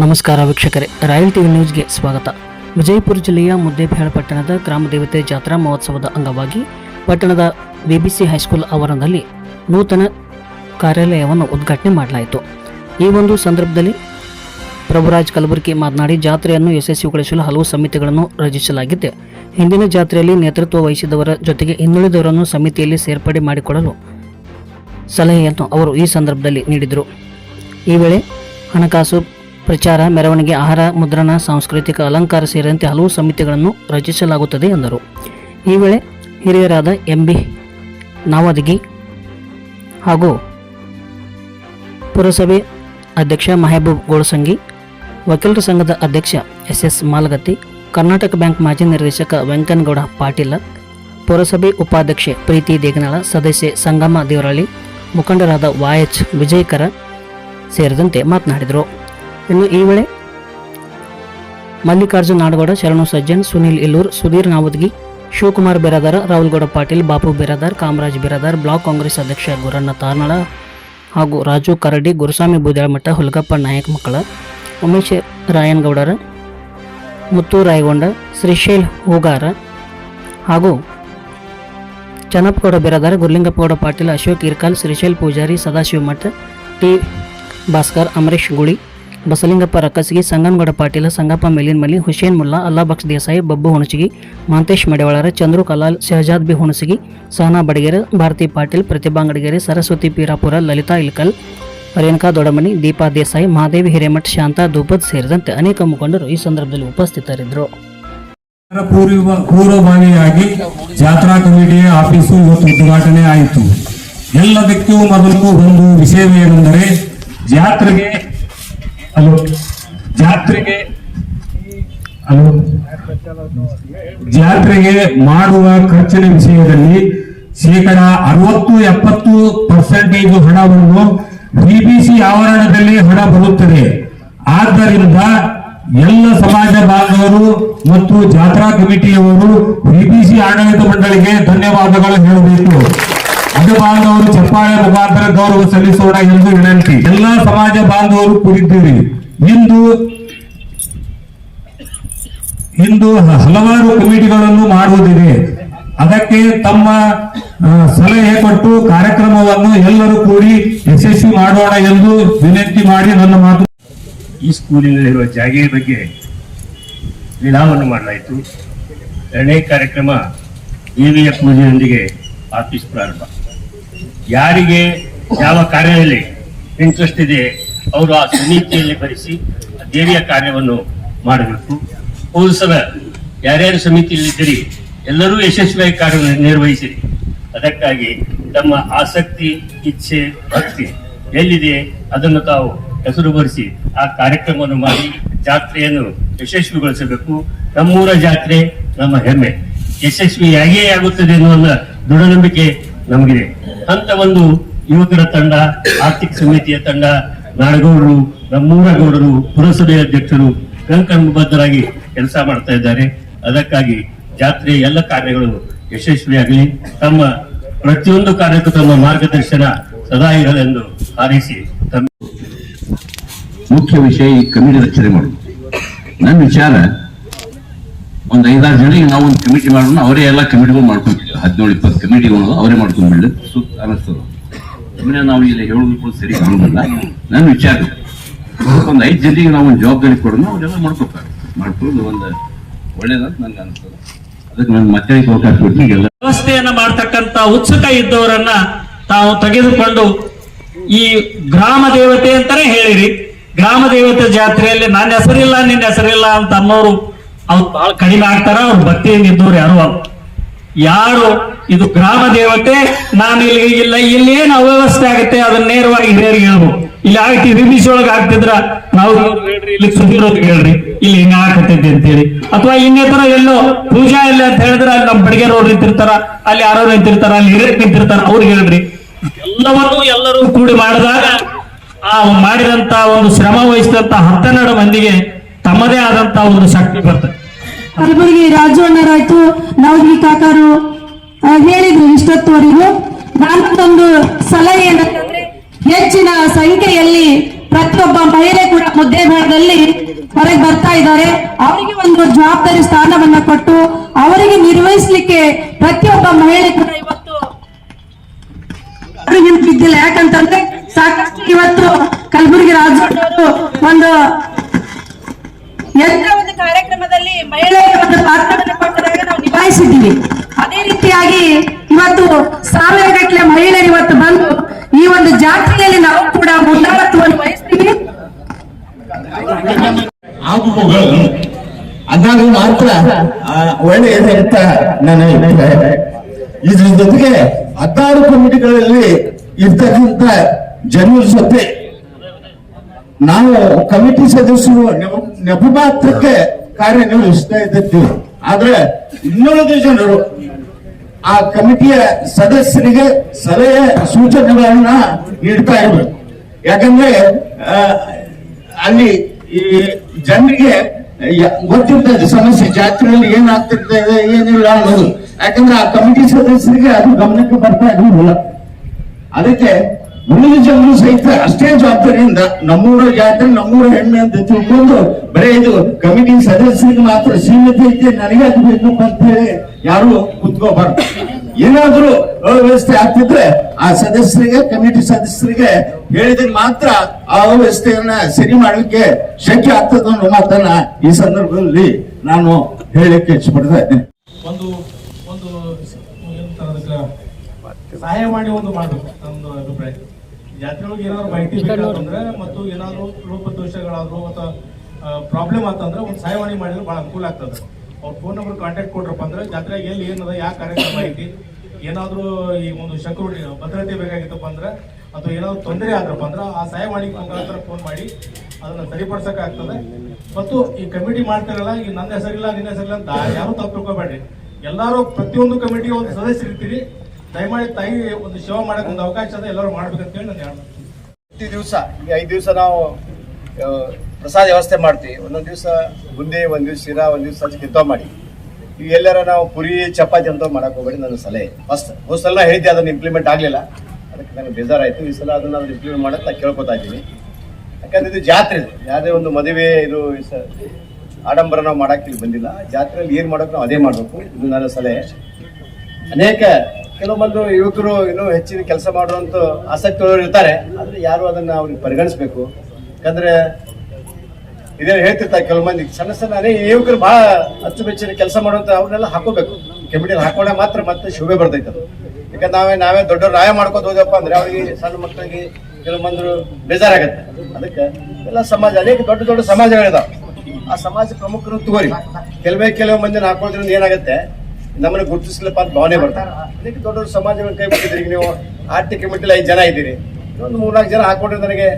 ನಮಸ್ಕಾರ ವೀಕ್ಷಕರೇ, royal TV ನ್ಯೂಸ್ಗೆ ಸ್ವಾಗತ. ವಿಜಯಪುರ ಜಿಲ್ಲೆಯ ಮುದ್ದೇಬೇಳ ಪಟ್ಟಣದ ಗ್ರಾಮದೇವತೆ ಜಾತ್ರಾ ಮಹೋತ್ಸವದ ಅಂಗವಾಗಿ ಪಟ್ಟಣದ ಬಿಬಿಸಿ ಹೈಸ್ಕೂಲ್ ಆವರಣದಲ್ಲಿ ನೂತನ ಕಾರ್ಯಾಲಯವನ್ನು ಉದ್ಘಾಟನೆ ಮಾಡಲಾಯಿತು. ಈ ಒಂದು ಸಂದರ್ಭದಲ್ಲಿ ಪ್ರಭುರಾಜ್ ಕಲಬುರ್ಗಿ ಮಾತನಾಡಿ, ಜಾತ್ರೆಯನ್ನು ಯಶಸ್ವಿಗೊಳಿಸಲು ಹಲವು ಸಮಿತಿಗಳನ್ನು ರಚಿಸಲಾಗಿದೆ. ಹಿಂದಿನ ಜಾತ್ರೆಯಲ್ಲಿ ನೇತೃತ್ವ ವಹಿಸಿದವರ ಜೊತೆಗೆ ಇನ್ನುಳಿದವರನ್ನು ಸಮಿತಿಯಲ್ಲಿ ಸೇರ್ಪಡೆ ಮಾಡಿಕೊಳ್ಳಲು ಸಲಹೆಯನ್ನು ಅವರು ಈ ಸಂದರ್ಭದಲ್ಲಿ ನೀಡಿದರು. ಈ ವೇಳೆ ಹಣಕಾಸು ಪ್ರಚಾರ, ಮೆರವಣಿಗೆ, ಆಹಾರ, ಮುದ್ರಣ, ಸಾಂಸ್ಕೃತಿಕ ಅಲಂಕಾರ ಸೇರಿದಂತೆ ಹಲವು ಸಮಿತಿಗಳನ್ನು ರಚಿಸಲಾಗುತ್ತದೆ ಎಂದರು. ಈ ವೇಳೆ ಹಿರಿಯರಾದ ಎಂ. ಬಿ. ನಾವದಗಿ ಹಾಗೂ ಪುರಸಭೆ ಅಧ್ಯಕ್ಷ ಮಹಬೂಬ್ ಗೋಳಸಂಗಿ ವಕೀಲರ ಸಂಘದ ಅಧ್ಯಕ್ಷ S. S. Malagatti, Karnataka bank ಮಾಜಿ ನಿರ್ದೇಶಕ ವೆಂಕನಗೌಡ ಪಾಟೀಲ, ಪುರಸಭೆ ಉಪಾಧ್ಯಕ್ಷೆ ಪ್ರೀತಿ ದೇಗನಾಳ, ಸದಸ್ಯೆ ಸಂಗಮ ದೇವರಳ್ಳಿ ಮುಖಂಡರಾದ ವಾಯಚ್ ವಿಜಯಕರ ಸೇರಿದಂತೆ ಮಾತನಾಡಿದರು. ಇನ್ನು ಈ ವೇಳೆ ಮಲ್ಲಿಕಾರ್ಜುನ್ ನಾಡಗೌಡ, ಶರಣು ಸಜ್ಜನ್, ಸುನೀಲ್ ಇಲ್ಲೂರ್, ಸುಧೀರ್ ನಾವದ್ಗಿ, ಶಿವಕುಮಾರ್ ಬಿರಾದಾರ್, ರಾಹುಲ್ಗೌಡ ಪಾಟೀಲ್, ಬಾಪು ಬಿರಾದಾರ್, ಕಾಮರಾಜ್ ಬಿರಾದಾರ್, ಬ್ಲಾಕ್ ಕಾಂಗ್ರೆಸ್ ಅಧ್ಯಕ್ಷ ಗುರಣ್ಣ ತಾರ್ನಾಳ ಹಾಗೂ ರಾಜು ಕರಡಿ, ಗುರುಸ್ವಾಮಿ ಬೂದ್ಯಾಳಮಠ, ಹುಲ್ಗಪ್ಪ ನಾಯಕ್ ಮಕ್ಕಳ, ಉಮೇಶ್ ರಾಯನ್ಗೌಡರ, ಮುತ್ತು ರಾಯಗೊಂಡ, ಶ್ರೀಶೈಲ್ ಹೂಗಾರ ಹಾಗೂ ಚನ್ನಪ್ಪಗೌಡ ಬಿರಾದಾರ್, ಗುರ್ಲಿಂಗಪ್ಪಗೌಡ ಪಾಟೀಲ್, ಅಶೋಕ್ ಇರ್ಕಾಲ್, ಶ್ರೀಶೈಲ್ ಪೂಜಾರಿ, ಸದಾಶಿವ ಮಠ, ಟಿ. ಭಾಸ್ಕರ್, ಅಮರೇಶ್ ಗುಳಿ ಬಸಲಿಂಗಪ್ಪ ರಕ್ಕಸಿಗಿ, ಸಂಗನಗೌಡ ಪಾಟೀಲ, ಸಂಗಪ್ಪ ಮೇಲಿನಮಲ್ಲಿ ಹುಸೇನ್ ಮುಲ್ಲಾ ಅಲ್ಲಾಬಕ್ಷ್ ದೇಸಾಯಿ, ಬಬ್ಬು ಹುಣಸಗಿ, ಮಾಂತೇಶ್ ಮಡೆವಾಳರ, ಚಂದ್ರು ಕಲಾಲ್, ಶಹಜಾದ್ ಬಿ ಹುಣಸಗಿ ಸಹನಾ ಬಡಗೇರ, ಭಾರತಿ ಪಾಟೀಲ್, ಪ್ರತಿಭಾ ಅಂಗಡಿಗೆರೆ, ಸರಸ್ವತಿ ಪೀರಾಪುರ, ಲಲಿತಾ ಇಲ್ಕಲ್ ರೇಣುಕಾ ದೊಡಮನಿ ದೀಪಾ ದೇಸಾಯಿ ಮಹಾದೇವಿ ಹಿರೇಮಠ್, ಶಾಂತಾ ದುಬ್ಬದ್ ಸೇರಿದಂತೆ ಅನೇಕ ಮುಖಂಡರು ಈ ಸಂದರ್ಭದಲ್ಲಿ ಉಪಸ್ಥಿತರಿದ್ದರು. ಪೂರ್ವಭಾವಿಯಾಗಿ ಜಾತ್ರಾ ಆಫೀಸು ಇವತ್ತು ಉದ್ಘಾಟನೆ ಆಯಿತು. ಎಲ್ಲದಕ್ಕೂ ಮೊದಲು ಒಂದು ವಿಷಯವೇನೆಂದರೆ, ಜಾತ್ರೆಗೆ ಹಲೋ? ಜಾತ್ರೆಗೆ ಹಲೋ? ಜಾತ್ರೆಗೆ ಮಾಡುವ ಖರ್ಚಿನ ವಿಷಯದಲ್ಲಿ ಶೇಕಡ ಅರವತ್ತು ಎಪ್ಪತ್ತು ಪರ್ಸೆಂಟೇಜ್ ಹಣವನ್ನು ಬಿಬಿಸಿ ಆವರಣದಲ್ಲಿ ಹಣ ಬರುತ್ತದೆ. ಆದ್ದರಿಂದ ಎಲ್ಲ ಸಮಾಜ ಬಾಂಧವರು ಮತ್ತು ಜಾತ್ರಾ ಕಮಿಟಿಯವರು ಬಿಬಿಸಿ ಆಡಳಿತ ಮಂಡಳಿಗೆ ಧನ್ಯವಾದಗಳು ಹೇಳಬೇಕು. ಅದು ಬಾಂಧವರು ಚಪ್ಪಾಳೆ ಮುಖಾಂತರ ಗೌರವ ಸಲ್ಲಿಸೋಣ ಎಂದು ವಿನಂತಿ. ಎಲ್ಲ ಸಮಾಜ ಬಾಂಧವರು ಕೂಡಿದ್ದೀರಿ. ಇಂದು ಇಂದು ಹಲವಾರು ಕಮಿಟಿಗಳನ್ನು ಮಾಡುವುದಿದೆ. ಅದಕ್ಕೆ ತಮ್ಮ ಸಲಹೆ ಕೊಟ್ಟು ಕಾರ್ಯಕ್ರಮವನ್ನು ಎಲ್ಲರೂ ಕೂಡಿ ಯಶಸ್ವಿ ಮಾಡೋಣ ಎಂದು ವಿನಂತಿ ಮಾಡಿ ನನ್ನ ಮಾತು. ಈ ಸ್ಕೂಲಿನಲ್ಲಿರುವ ಜಾಗೆಯ ಬಗ್ಗೆ ವಿಧಾನವನ್ನು ಮಾಡಲಾಯಿತು. ಎರಡನೇ ಕಾರ್ಯಕ್ರಮ ದೇವಿಯ ಪೂಜೆಯೊಂದಿಗೆ ಆಫೀಸ್ ಪ್ರಾರಂಭ. ಯಾರಿಗೆ ಯಾವ ಕಾರ್ಯದಲ್ಲಿ ಇಂಟ್ರೆಸ್ಟ್ ಇದೆ, ಅವರು ಆ ಸಮಿತಿಯಲ್ಲಿ ಭರಿಸಿ ದೇವಿಯ ಕಾರ್ಯವನ್ನು ಮಾಡಬೇಕು. ಹೋದ ಸಲ ಯಾರ್ಯಾರು ಸಮಿತಿಯಲ್ಲಿದ್ದೀರಿ, ಎಲ್ಲರೂ ಯಶಸ್ವಿಯಾಗಿ ಕಾರ್ಯ ನಿರ್ವಹಿಸಿರಿ. ಅದಕ್ಕಾಗಿ ತಮ್ಮ ಆಸಕ್ತಿ, ಇಚ್ಛೆ, ಭಕ್ತಿ ಎಲ್ಲಿದೆ ಅದನ್ನು ತಾವು ಹೆಸರು ಬರೆಸಿ ಆ ಕಾರ್ಯಕ್ರಮವನ್ನು ಮಾಡಿ ಜಾತ್ರೆಯನ್ನು ಯಶಸ್ವಿಗೊಳಿಸಬೇಕು. ನಮ್ಮೂರ ಜಾತ್ರೆ ನಮ್ಮ ಹೆಮ್ಮೆ. ಯಶಸ್ವಿಯಾಗಿಯೇ ಆಗುತ್ತದೆ ಎನ್ನುವ ದೃಢ ನಂಬಿಕೆ ನಮಗಿದೆ ಅಂತ ಒಂದು ಯುವಕರ ತಂಡ, ಆರ್ಥಿಕ ಸಮಿತಿಯ ತಂಡ, ನಾಡಗೌಡರು, ನಮ್ಮೂರ ಗೌಡರು, ಪುರಸಭೆ ಅಧ್ಯಕ್ಷರು ಕಂಕಣಬದ್ಧರಾಗಿ ಕೆಲಸ ಮಾಡ್ತಾ ಇದ್ದಾರೆ. ಅದಕ್ಕಾಗಿ ಜಾತ್ರೆಯ ಎಲ್ಲ ಕಾರ್ಯಗಳು ಯಶಸ್ವಿಯಾಗಲಿ ತಮ್ಮ ಪ್ರತಿಯೊಂದು ಕಾರ್ಯಕ್ಕೂ ತಮ್ಮ ಮಾರ್ಗದರ್ಶನ ಸದಾ ಇರಲೆಂದು ಹಾರೈಸಿ ಮುಖ್ಯ ವಿಷಯ ಈ ಕಮಿಟಿ ರಚನೆ ಮಾಡುದು ನನ್ನ ವಿಚಾರ, ಒಂದ್ ಐದಾರು ಜನ ನಾವು ಒಂದು ಕಮಿಟಿ ಮಾಡೋಣ, ಅವರೇ ಎಲ್ಲ ಕಮಿಟಿಗಳು ಮಾಡ್ಕೊಂಡ್ಬಿಡ್ಲಿ ಹದಿನೇಳು ಇಪ್ಪತ್ತು ಕಮಿಟಿಗಳು ಅವರೇ ಮಾಡ್ಕೊಂಡ್ಬಿಡ್ಲಿ ಸೂಕ್ತ ಅನ್ನಿಸ್ತದೆ ಸುಮ್ಮನೆ ನಾವು ಇಲ್ಲಿ ಹೇಳುದು ಕೂಡ ಸರಿ ಕಾಣೋದಿಲ್ಲ ನಾನು ವಿಚಾರ ಒಂದು ಐದು ಜನರಿಗೆ ನಾವು ಒಂದು ಜವಾಬ್ದಾರಿ ಕೊಡೋಣ ಅವರೆಲ್ಲ ಮಾಡ್ಕೊತಾರೆ ಮಾಡ್ಕೊಳ್ಳೋದು ಒಂದು ಒಳ್ಳೇದಂತ ನನ್ಗೆ ಅನಿಸ್ತದೆ. ಅದಕ್ಕೆ ನನ್ನ ಮಕ್ಕಳಿಗೆ ಅವಕಾಶ ಕೊಟ್ಟು ಮಾಡ್ತಕ್ಕಂತ ಉತ್ಸುಕ ಇದ್ದವರನ್ನ ತಾವು ತೆಗೆದುಕೊಂಡು ಈ ಗ್ರಾಮ ದೇವತೆ ಅಂತಾನೆ ಹೇಳಿರಿ. ಗ್ರಾಮ ದೇವತೆ ಜಾತ್ರೆಯಲ್ಲಿ ನನ್ನ ಹೆಸರಿಲ್ಲ, ನಿನ್ನ ಹೆಸರಿಲ್ಲ ಅಂತ ಅನ್ನೋರು ಅವ್ರು ಬಹಳ ಕಡಿಮೆ ಆಗ್ತಾರ, ಅವ್ರು ಭಕ್ತಿಯಿಂದ ಇದ್ದವ್ರು ಯಾರು ಯಾರು? ಇದು ಗ್ರಾಮ ದೇವತೆ, ನಾನು ಇಲ್ಲಿ ಇಲ್ಲ. ಇಲ್ಲಿ ಏನು ಅವ್ಯವಸ್ಥೆ ಆಗುತ್ತೆ? ಅದನ್ನ ನೇರವಾಗಿ ಹಿರಿಯರಿಗೆ ಹೇಳ್ಬೇಕು. ಇಲ್ಲಿ ಆಗ್ತಿ ಬಿಬಿಸಿ ಒಳಗೆ ಆಗ್ತಿದ್ರ, ನಾವು ಹೇಳ್ರಿ, ಇಲ್ಲಿ ಸುದ್ದಿರೋದು ಹೇಳ್ರಿ. ಇಲ್ಲಿ ಹಿಂಗ ಅಂತ ಅಂತೇಳಿ. ಅಥವಾ ಇನ್ನೇತರ ಎಲ್ಲೋ ಪೂಜಾ ಇಲ್ಲ ಅಂತ ಹೇಳಿದ್ರೆ ಅಲ್ಲಿ ನಮ್ಮ ಬಡಿಗೆರೋರು ನಿಂತಿರ್ತಾರ, ಅಲ್ಲಿ ಯಾರೋ ನಿಂತಿರ್ತಾರ, ಅಲ್ಲಿ ಹಿರಿಯರ್ ನಿಂತಿರ್ತಾರ ಅವ್ರಿಗೆ ಹೇಳ್ರಿ. ಎಲ್ಲವನ್ನೂ ಎಲ್ಲರೂ ಕೂಡಿ ಮಾಡಿದಾಗ, ಆ ಮಾಡಿದಂತ ಒಂದು ಶ್ರಮ ವಹಿಸಿದಂತ ಹತ್ತೆರಡು ಮಂದಿಗೆ ತಮ್ಮದೇ ಆದಂತ ಒಂದು ಶಕ್ತಿ ಬರ್ತದೆ. ಕಲಬುರಗಿ ರಾಜು ಅಣ್ಣರಾಯ್ತು ನವಗಿ ಕಾಕಾರು ಹೇಳಿದ್ರು ಇಷ್ಟೊತ್ತವರೆಗೂ. ನಾನೊಂದು ಸಲಹೆ ಏನಂತಂದ್ರೆ, ಹೆಚ್ಚಿನ ಸಂಖ್ಯೆಯಲ್ಲಿ ಪ್ರತಿಯೊಬ್ಬ ಮಹಿಳೆ ಕೂಡ ಮುದ್ದೇಬೇಡದಲ್ಲಿ ಹೊರಗೆ ಬರ್ತಾ ಇದ್ದಾರೆ. ಅವರಿಗೆ ಒಂದು ಜವಾಬ್ದಾರಿ ಸ್ಥಾನವನ್ನ ಕೊಟ್ಟು ಅವರಿಗೆ ನಿರ್ವಹಿಸಲಿಕ್ಕೆ ಪ್ರತಿಯೊಬ್ಬ ಮಹಿಳೆ ಕೂಡ ಇವತ್ತು ನಿಂತಿದ್ದಿಲ್ಲ ಯಾಕಂತಂದ್ರೆ ಸಾಕಷ್ಟು ಇವತ್ತು ಕಲಬುರಗಿ ರಾಜ್ಯ ಒಂದು ಒಂದು ಕಾರ್ಯಕ್ರಮದಲ್ಲಿ ಮಹಿಳೆಯರ ಒಂದು ಪಾತ್ರವನ್ನು ಕೊಟ್ಟದಾಗ ನಾವು ನಿಭಾಯಿಸಿದ್ದೀವಿ. ಅದೇ ರೀತಿಯಾಗಿ ಇವತ್ತು ಸಾವಿರ ಗಟ್ಟಲೆ ಮಹಿಳೆಯರು ಇವತ್ತು ಬಂದು ಈ ಒಂದು ಜಾತ್ರೆಯಲ್ಲಿ ನಾವು ಕೂಡ ಮುಂದಾಳತ್ವವನ್ನು ವಹಿಸ್ತೀವಿ. ಆಗುಗಳು ಅದಾಗ ಮಾತ್ರ ಆ, ಒಳ್ಳೆಯದು ಅಂತ ನನ್ನ ಅಭಿಪ್ರಾಯ. ಇದ್ರ ಜೊತೆಗೆ ಹತ್ತಾರು ಕಮಿಟಿಗಳಲ್ಲಿ ಇರ್ತಕ್ಕಂಥ ಜನರ ಜೊತೆ ನಾವು ಕಮಿಟಿ ಸದಸ್ಯರು ನೆಪ- ಮಾತ್ರಕ್ಕೆ ಕಾರ್ಯನಿರ್ವಹಿಸ್ತಾ ಇದ್ದೀವಿ ಆದ್ರೆ ಇನ್ನುಳಿದ ಜನರು ಆ ಕಮಿಟಿಯ ಸದಸ್ಯರಿಗೆ ಸಲಹೆ ಸೂಚನೆಗಳನ್ನ ನೀಡ್ತಾ ಇರ್ಬೇಕು ಯಾಕಂದ್ರೆ ಅಲ್ಲಿ ಈ ಜನರಿಗೆ ಗೊತ್ತಿರ್ತದೆ ಸಮಸ್ಯೆ, ಜಾತ್ರೆಯಲ್ಲಿ ಏನಾಗ್ತಿರ್ತದೆ, ಏನಿಲ್ಲ ಅನ್ನೋದು. ಯಾಕಂದ್ರೆ ಆ ಕಮಿಟಿ ಸದಸ್ಯರಿಗೆ ಅದು ಗಮನಕ್ಕೆ ಬರ್ತಾ ಇರಲಿಲ್ಲ ಅದಕ್ಕೆ ಉಳಿದ ಜನರು ಸಹಿತ ಅಷ್ಟೇ ಜವಾಬ್ದಾರಿಯಿಂದ ನಮ್ಮೂರ ಜಾತ್ರೆ, ನಮ್ಮೂರ ಹೆಣ್ಣೆ ಅಂತ ತಿಳ್ಕೊಂಡು ಬರೇ ಇದು ಕಮಿಟಿ ಸದಸ್ಯರಿಗೆ ಮಾತ್ರ ಸೀಮಿತ ಐತೆ ನನಗೆ ಅದು ಬೇಕು ಅಂತ ಹೇಳಿ ಯಾರು ಕುತ್ಕೋಬಾರ್ದು. ಏನಾದ್ರೂ ಅವ್ಯವಸ್ಥೆ ಆಗ್ತಿದ್ರೆ ಆ ಸದಸ್ಯರಿಗೆ, ಕಮಿಟಿ ಸದಸ್ಯರಿಗೆ ಹೇಳಿದ್ರೆ ಮಾತ್ರ ಆ ಅವ್ಯವಸ್ಥೆಯನ್ನ ಸರಿ ಮಾಡಲಿಕ್ಕೆ ಶಕ್ಯ ಆಗ್ತದ ಅನ್ನೋ ಮಾತನ್ನ ಈ ಸಂದರ್ಭದಲ್ಲಿ ನಾನು ಹೇಳಕ್ಕೆ ಇಷ್ಟಪಡ್ತಾ ಇದ್ದೇನೆ. ಒಂದು ಒಂದು ಸಹಾಯ ಮಾಡಿ ಒಂದು ಮಾಡಬೇಕು ಅಭಿಪ್ರಾಯ. ಜಾತ್ರೆ ಒಳಗೆ ಏನಾದ್ರು ಮಾಹಿತಿ ಬೇಕಾದ್ರೆ ಮತ್ತು ಏನಾದ್ರು ಲೋಪದೋಷಗಳಾದ್ರು ಅಥವಾ ಪ್ರಾಬ್ಲಮ್ ಆತಂದ್ರೆ ಒಂದು ಸಹಾಯವಾಣಿ ಮಾಡಿದ್ರೆ ಬಹಳ ಅನುಕೂಲ ಆಗ್ತದೆ. ಅವ್ರ ಫೋನ್ ನಂಬರ್ ಕಾಂಟ್ಯಾಕ್ಟ್ ಕೊಟ್ರಪ್ಪ ಅಂದ್ರೆ ಜಾತ್ರೆಗೆ ಎಲ್ಲಿ ಏನದ ಯಾವ ಕಾರ್ಯಕ್ರಮ ಐತಿ ಏನಾದ್ರು ಈ ಒಂದು ಸೆಕ್ಯೂರಿಟಿ ಭದ್ರತೆ ಬೇಕಾಗಿತ್ತಪ್ಪ ಅಂದ್ರೆ ಅಥವಾ ಏನಾದ್ರು ತೊಂದರೆ ಆದ್ರಪ್ಪ ಅಂದ್ರೆ ಆ ಸಹಾಯವಾಣಿ ಮುಖಾಂತರ ಫೋನ್ ಮಾಡಿ ಅದನ್ನ ಸರಿಪಡಿಸಕ್ ಆಗ್ತದೆ. ಮತ್ತು ಈ ಕಮಿಟಿ ಮಾಡ್ತಾರಲ್ಲ ಈ ನನ್ನ ಹೆಸರಿಲ್ಲ ನಿನ್ನ ಹೆಸರಿಲ್ಲ ಅಂತ ಯಾರು ತಪ್ಪು ತಿಳ್ಕೊಬೇಡ್ರಿ. ಎಲ್ಲಾರು ಪ್ರತಿಯೊಂದು ಕಮಿಟಿಗೆ ಒಂದು ಸದಸ್ಯರು ಇರ್ತೀರಿ ದಯಮಾಡಿ ತಾಯಿ ಒಂದು ಶೋ ಮಾಡಕ್ ಒಂದು ಅವಕಾಶ ಅದ ಎಲ್ಲರೂ ಮಾಡ್ಬೇಕಂತ ಹೇಳಿ ನಾನು ಹೇಳ್ತೀನಿ. ಪ್ರತಿ ದಿವಸ, ಈ ಐದು ದಿವಸ ನಾವು ಪ್ರಸಾದ ವ್ಯವಸ್ಥೆ ಮಾಡ್ತೀವಿ. ಒಂದೊಂದು ದಿವಸ ಬುಂದಿ, ಒಂದ್ ದಿವಸ ಶಿರಾ, ಒಂದ್ ದಿವಸ ಕಿತ್ತೋ ಮಾಡಿ. ಈಗ ಎಲ್ಲರ ನಾವು ಪುರಿ, ಚಪಾತಿ ಅಂತ ಮಾಡಕ್ ಹೋಗ್ಬೇಡಿ ನನ್ನ ಸಲಹೆ. ಫಸ್ಟ್ ಹೋದ ಸಲ ಹೇಳಿದ್ದೆ, ಅದನ್ನ ಇಂಪ್ಲಿಮೆಂಟ್ ಆಗ್ಲಿಲ್ಲ. ಅದಕ್ಕೆ ನನಗೆ ಬೇಜಾರಾಯ್ತು. ಈ ಸಲ ಅದನ್ನ ಅದನ್ನ ಇಂಪ್ಲಿಮೆಂಟ್ ಮಾಡಕ್ ನಾ ಕೇಳ್ಕೊತಾ ಇದ್ದೀನಿ. ಯಾಕಂದ್ರೆ ಇದು ಜಾತ್ರೆ ಇದು. ಯಾವುದೇ ಒಂದು ಮದುವೆ, ಇದು ಆಡಂಬರ ನಾವು ಮಾಡಕ್ ಇಲ್ಲಿ ಬಂದಿಲ್ಲ. ಜಾತ್ರೆಯಲ್ಲಿ ಏನ್ ಮಾಡಕ್ ನಾವು ಅದೇ ಮಾಡ್ಬೇಕು. ಇದು ನನ್ನ ಸಲಹೆ. ಅನೇಕ ಕೆಲವೊಂದು ಯುವಕರು ಇನ್ನೂ ಹೆಚ್ಚಿನ ಕೆಲಸ ಮಾಡುವಂತ ಆಸಕ್ತಿ ಇರ್ತಾರೆ. ಆದ್ರೆ ಯಾರು ಅದನ್ನ ಅವ್ರಿಗೆ ಪರಿಗಣಿಸ್ಬೇಕು? ಯಾಕಂದ್ರೆ ಇದೇ ಹೇಳ್ತಿರ್ತಾರೆ ಕೆಲವು ಮಂದಿ, ಸಣ್ಣ ಸಣ್ಣ ಯುವಕರು ಬಹಳ ಅಚ್ಚುಮೆಚ್ಚಿನ ಕೆಲಸ ಮಾಡುವಂತ ಅವ್ರನ್ನೆಲ್ಲ ಹಾಕೋಬೇಕು ಕಮಿಟಿಯಲ್ಲಿ ಹಾಕೊಂಡೆ ಮಾತ್ರ ಮತ್ತೆ ಶುಭೆ ಬರ್ತೈತೆ ಯಾಕಂದ್ರೆ ನಾವೇ ನಾವೇ ದೊಡ್ಡವ್ರು ರಾಯ ಮಾಡ್ಕೋತ ಹೋದಪ್ಪ ಅಂದ್ರೆ ಅವ್ರಿಗೆ ಸಣ್ಣ ಮಕ್ಕಳಿಗೆ ಕೆಲವು ಮಂದರು ಬೇಜಾರಾಗತ್ತೆ. ಅದಕ್ಕೆ ಎಲ್ಲ ಸಮಾಜ, ಅನೇಕ ದೊಡ್ಡ ದೊಡ್ಡ ಸಮಾಜಗಳಿದಾವೆ. ಆ ಸಮಾಜ ಪ್ರಮುಖರು ತಗೋರಿ. ಕೆಲವೇ ಕೆಲವು ಮಂದಿನ ಹಾಕೋದ್ರಿಂದ ಏನಾಗುತ್ತೆ? ನಮ್ಮನ್ನ ಗುರುತಿಸ್ಲಪ್ಪ ಅಂತ ಭಾವನೆ ಬರ್ತಾರೆ ಅದಕ್ಕೆ ದೊಡ್ಡ ದೊಡ್ಡ ಸಮಾಜಗಳು ಕೈ ಬಿಟ್ಟಿದ್ದೀರಿ. ನೀವು ಆರ್ಥಿಕ ಕಮಿಟಿಲಿ ಐದು ಜನ ಇದ್ದೀರಿ. ಒಂದು ಮೂರ್ನಾಲ್ಕು ಜನ ಹಾಕೊಂಡ್ರೆ ನನಗೆ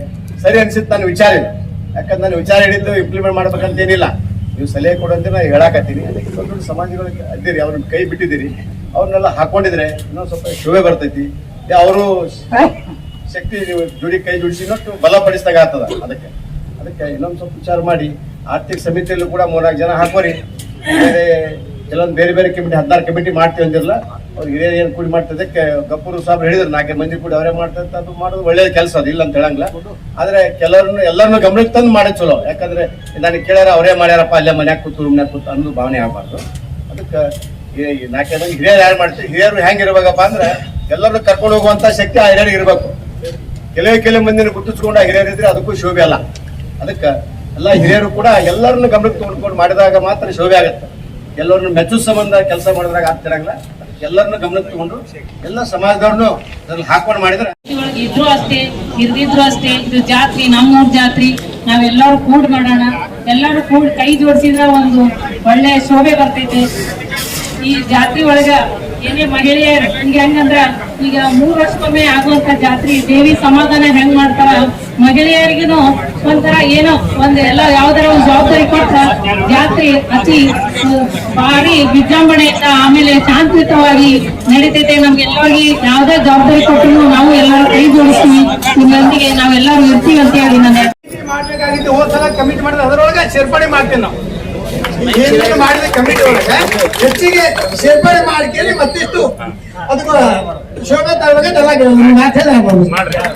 ಸರಿ ಅನ್ಸಿತ್ತು ನಾನು ವಿಚಾರ ಇಲ್ಲ ಯಾಕಂದ್ರೆ ನಾನು ವಿಚಾರ ಹೇಳಿದ್ದು ಇಂಪ್ಲಿಮೆಂಟ್ ಮಾಡ್ಬೇಕಂತೇನಿಲ್ಲ ನೀವು ಸಲಹೆ ಕೊಡಂತ ನಾನು ಹೇಳಾಕತ್ತೀನಿ. ಅದಕ್ಕೆ ದೊಡ್ಡ ದೊಡ್ಡ ಸಮಾಜಗಳು ಇದ್ದೀರಿ, ಅವ್ರನ್ನ ಕೈ ಬಿಟ್ಟಿದ್ದೀರಿ. ಅವ್ರನ್ನೆಲ್ಲ ಹಾಕೊಂಡಿದ್ರೆ ಇನ್ನೊಂದು ಸ್ವಲ್ಪ ಶೋಭೆ ಬರ್ತೈತಿ. ಅವರು ಶಕ್ತಿ ಜೋಡಿ ಕೈ ಜೋಡಿಸಿ ಇನ್ನೊಟ್ಟು ಬಲಪಡಿಸಿದಾಗ ಆಗ್ತದ. ಅದಕ್ಕೆ ಅದಕ್ಕೆ ಇನ್ನೊಂದು ಸ್ವಲ್ಪ ವಿಚಾರ ಮಾಡಿ. ಆರ್ಥಿಕ ಸಮಿತಿಯಲ್ಲೂ ಕೂಡ ಮೂರ್ನಾಲ್ಕು ಜನ ಹಾಕೋರಿ. ಬೇರೆ ಕೆಲವೊಂದು ಬೇರೆ ಬೇರೆ ಕಮಿಟಿ ಹದಿನಾರು ಕಮಿಟಿ ಮಾಡ್ತೀವಿ ಅಂದಿರಲ್ಲ, ಅವ್ರು ಹಿರಿಯರು ಏನು ಕೂಡಿ ಮಾಡ್ತದಕ್ಕೆ ಗಪ್ಪೂರು ಸಾಹೇಬ್ ಹೇಳಿದ್ರು ನಾಲ್ಕು ಮಂದಿ ಕೂಡಿ ಅವರೇ ಮಾಡ್ತಾರೆ ಅದು ಮಾಡೋದು ಒಳ್ಳೆಯ ಕೆಲಸ ಅದು, ಇಲ್ಲ ಅಂತ ಹೇಳಂಗಿಲ್ಲ. ಆದರೆ ಕೆಲವ್ರನ್ನ, ಎಲ್ಲರನ್ನು ಗಮನಕ್ಕೆ ತಂದು ಮಾಡೋದು ಚಲೋ. ಯಾಕಂದ್ರೆ ನನಗೆ ಕೇಳ್ಯಾರ, ಅವರೇ ಮಾಡ್ಯಾರಪ್ಪ, ಅಲ್ಲೇ ಮನ್ಯಾಗ ಕೂತು ರೂಮ್ನ್ಯಾಗ ಕೂತು ಅನ್ನೋದು ಭಾವನೆ ಆಗಬಾರ್ದು. ಅದಕ್ಕೆ ನಾಲ್ಕೈದು ಮಂದಿ ಹಿರಿಯರು ಯಾರು ಮಾಡ್ತೀವಿ ಹಿರಿಯರು ಹೆಂಗಿರ್ಬೇಕಪ್ಪ ಅಂದ್ರೆ ಎಲ್ಲರನ್ನು ಕರ್ಕೊಂಡು ಹೋಗುವಂಥ ಶಕ್ತಿ ಆ ಹಿರಿಯರಿಗೆ ಇರಬೇಕು. ಕೆಲವೇ ಕೆಲವು ಮಂದಿನ ಗುರುತಿಸ್ಕೊಂಡು ಆ ಹಿರಿಯರು ಇದ್ರೆ ಅದಕ್ಕೂ ಶೋಭೆ ಅಲ್ಲ. ಅದಕ್ಕೆ ಎಲ್ಲ ಹಿರಿಯರು ಕೂಡ ಎಲ್ಲರನ್ನು ಗಮನಕ್ಕೆ ತೊಗೊಂಡ್ಕೊಂಡು ಮಾಡಿದಾಗ ಮಾತ್ರ ಶೋಭೆ ಆಗುತ್ತೆ. ಎಲ್ಲರನ್ನು ಮೆಚ್ಚು ಸಂಬಂಧ ಕೆಲಸ ಮಾಡಿದಾಗ ಆಗ್ತಿರಂಗಿಲ್ಲ. ಎಲ್ಲರನ್ನು ಗಮನಕ್ಕೆ ತಗೊಂಡು ಎಲ್ಲ ಸಮಾಜದವ್ರನ್ನು ಅದ್ರಲ್ಲಿ ಹಾಕೊಂಡು ಮಾಡಿದ್ರೆ ಇದ್ರು ಅಷ್ಟೇ, ಇರ್ದಿದ್ರು ಅಷ್ಟೇ, ಇದು ಜಾತ್ರೆ, ನಮ್ಮೂರ್ ಜಾತ್ರೆ, ನಾವೆಲ್ಲರೂ ಕೂಡ್ ಮಾಡೋಣ. ಎಲ್ಲರೂ ಕೂಡ್ ಕೈ ಜೋಡಿಸಿದ್ರ ಒಂದು ಒಳ್ಳೆ ಶೋಭೆ ಬರ್ತೈತೆ. ಈ ಜಾತ್ರೆ ಒಳಗ ಏನೇ ಮಹಿಳೆಯರು, ಹಿಂಗೆ ಹೆಂಗಂದ್ರ ಈಗ ಮೂರ್ ವರ್ಷಕ್ಕೊಮ್ಮೆ ಆಗುವಂತ ಜಾತ್ರೆ, ದೇವಿ ಸಮಾಧಾನ ಹೆಂಗ್ ಮಾಡ್ತಾರ? ಮಹಿಳೆಯರಿಗೂ ಒಂಥರ ಏನೋ ಒಂದು ಎಲ್ಲ ಯಾವ್ದಾರ ಒಂದು ಜವಾಬ್ದಾರಿ ಕೊಟ್ಟ ಜಾತ್ರೆ ಅತಿ ಭಾರಿ ವಿಜೃಂಭಣೆಯಿಂದ ಆಮೇಲೆ ಶಾಂತಿಯುತವಾಗಿ ನಡೀತೈತೆ. ನಮ್ಗೆಲ್ಲರಿಗೆ ಯಾವ್ದೇ ಜವಾಬ್ದಾರಿ ಕೊಟ್ಟರು ನಾವು ಎಲ್ಲರೂ ಕೈ ಜೋಡಿಸ್ತೀವಿ. ನಿಮ್ಮೊಂದಿಗೆ ನಾವೆಲ್ಲರೂ ಇರ್ತೀವಿ ಅಂತ ಹೇಳಿ ನಾನು ಮಾಡ್ಬೇಕಾಗಿತ್ತು ಹೋದ ಸಲ ಕಮಿಟಿ ಮಾಡಿದ್ರೆ ಅದರೊಳಗೆ ಸೇರ್ಪಡೆ ಮಾಡ್ತೀವಿ ನಾವು. ಏನೇನು ಮಾಡಿದ ಕಮಿಟಿ ಒಳಗೆ. ಹೆಚ್ಚಿಗೆ ಸೇರ್ಪಡೆ ಮಾಡ್ಕೇಳಿ ಮತ್ತಿಷ್ಟು ಅದಕ್ಕೆ ಶೋಭೆ ತರಬೇಕು ಎಲ್ಲ ಮಾತಾಡ